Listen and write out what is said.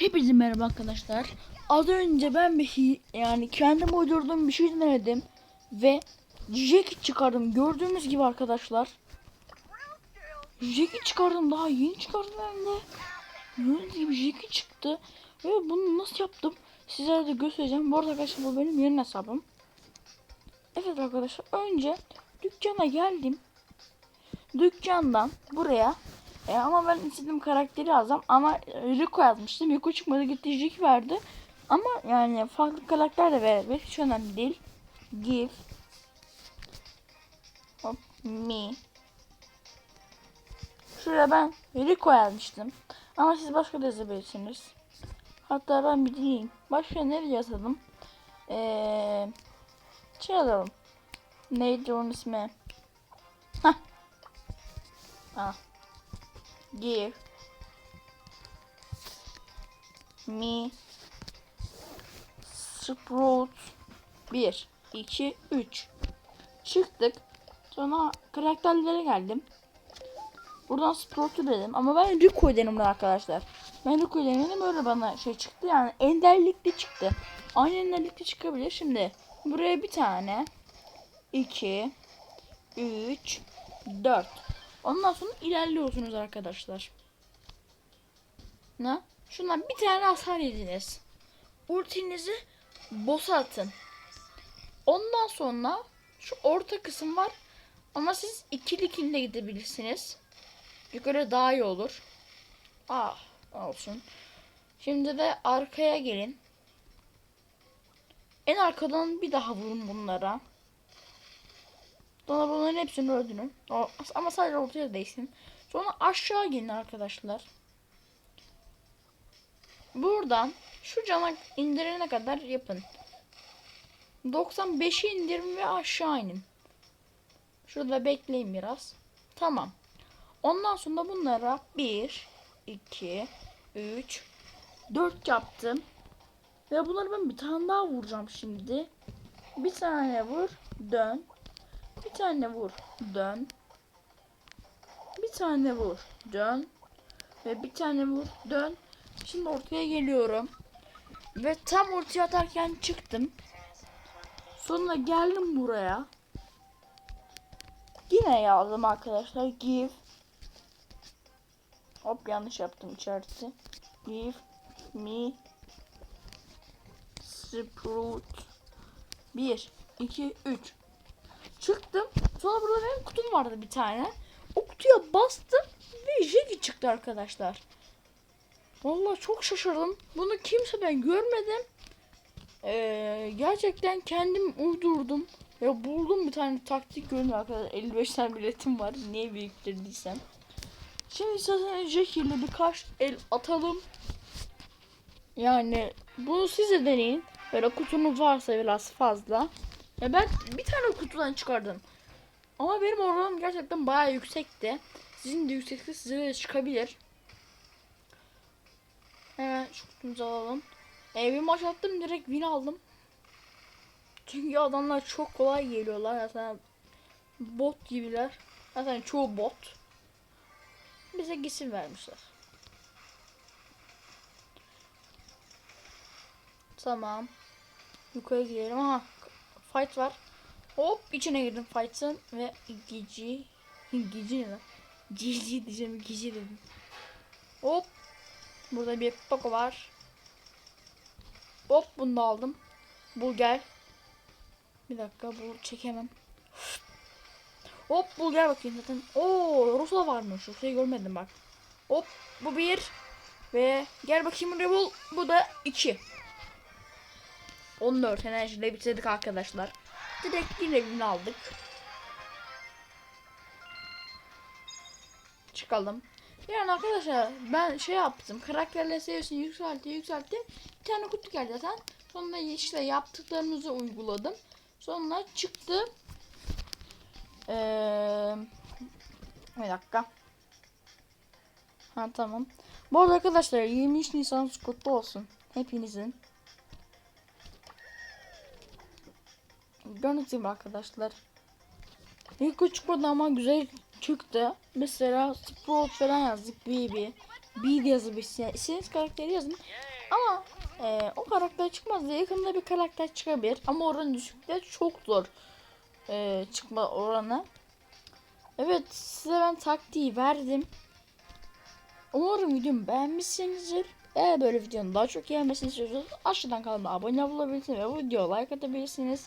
Hepinize merhaba arkadaşlar. Az önce ben bir yani kendim uydurduğum bir şey denedim ve Jack'i çıkardım. Gördüğünüz gibi arkadaşlar. Jack'i çıkardım daha yeni çıkardım hem de. Gördüğünüz gibi Jack'i çıktı ve bunu nasıl yaptım sizlere de göstereceğim. Bu arada arkadaşlar bu benim yeni hesabım. Evet arkadaşlar önce dükkana geldim. Dükkandan buraya e, ama ben istediğim karakteri yazdım ama Rico yazmıştım. Rico çıkmadı gitti Jack verdi. Ama yani farklı karakter de verebilir. Hiç önemli değil. Give Hop, me Şuraya ben Rico yazmıştım. Ama siz başka da yazabilirsiniz. Hatta ben bir deneyeyim. Başka ne yazalım? Eee şey yazalım. Neydi onun ismi? Hah. Ah give me sprout. 1 2 3 çıktık. Sonra karakterlere geldim. Buradan sprout'u dedim. Ama ben Rico dedim arkadaşlar. Ben Rico dedim öyle bana şey çıktı. Yani enderlikte çıktı. Aynı enderlikte çıkabilir. Şimdi buraya bir tane. 2 3 4 Ondan sonra ilerliyorsunuz arkadaşlar. Ne? Şundan bir tane hasar yediniz. Ultinizi boss'a atın. Ondan sonra şu orta kısım var. Ama siz ikili ikili gidebilirsiniz. Yukarı daha iyi olur. Ah olsun. Şimdi de arkaya gelin. En arkadan bir daha vurun bunlara. Sonra bunların hepsini öldürün. O, ama sadece ortaya değsin. Sonra aşağı gelin arkadaşlar. Buradan şu cana indirene kadar yapın. 95'i indirin ve aşağı inin. Şurada bekleyin biraz. Tamam. Ondan sonra bunlara 1, 2, 3, 4 yaptım. Ve bunları ben bir tane daha vuracağım şimdi. Bir tane vur, dön. Bir tane vur. Dön. Bir tane vur. Dön. Ve bir tane vur. Dön. Şimdi ortaya geliyorum. Ve tam ortaya atarken çıktım. Sonra geldim buraya. Yine yazdım arkadaşlar. Give. Hop yanlış yaptım içerisi. Give me sprout. 1, 2, 3. Çıktım. Sonra burada benim kutum vardı bir tane. O kutuya bastım ve Jiggy çıktı arkadaşlar. Vallahi çok şaşırdım. Bunu kimseden görmedim. Ee, gerçekten kendim uydurdum. Ya buldum bir tane taktik gördüm arkadaşlar. 55 tane biletim var. Niye biriktirdiysem. Şimdi istersen Jackie ile birkaç el atalım. Yani bunu siz de deneyin. Böyle kutunuz varsa biraz fazla. Ya ben bir tane kutudan çıkardım. Ama benim oranım gerçekten bayağı yüksekti. Sizin de yüksekse size de çıkabilir. Hemen şu kutumuzu alalım. E, bir maç attım direkt win aldım. Çünkü adamlar çok kolay geliyorlar. Zaten bot gibiler. Zaten çoğu bot. Bize gitsin vermişler. Tamam. Yukarı gidelim. Aha fight var. Hop içine girdim fight'ın ve gici gici ne lan? Gici diyeceğim gici dedim. Hop. Burada bir Poco var. Hop bunu da aldım. Bul gel. Bir dakika bu çekemem. Hop bul gel bakayım zaten. Oo Rusa varmış. Rusa'yı görmedim bak. Hop bu bir. Ve gel bakayım buraya bul. Bu da iki. 14 enerjiyle bitirdik arkadaşlar. Direkt win aldık. Çıkalım. Yani arkadaşlar ben şey yaptım. Karakterler seviyesini yükseltti yükseltti. Bir tane kutu geldi zaten. Sonra işte yaptıklarımızı uyguladım. Sonra çıktı. Ee, bir dakika. Ha tamam. Bu arada arkadaşlar 23 Nisan kutlu olsun. Hepinizin. Gördüğünüz arkadaşlar. İlk çıkmadı ama güzel çıktı. Mesela Sprout falan yazdık. BB. B yazabilirsiniz. İstediğiniz karakteri yazın. Ama e, o karakter çıkmaz da yakında bir karakter çıkabilir. Ama oranın düşükte çok zor e, çıkma oranı. Evet size ben taktiği verdim. Umarım videomu beğenmişsinizdir. Eğer böyle videonun daha çok gelmesini istiyorsanız aşağıdan kanalıma abone olabilirsiniz ve video like atabilirsiniz.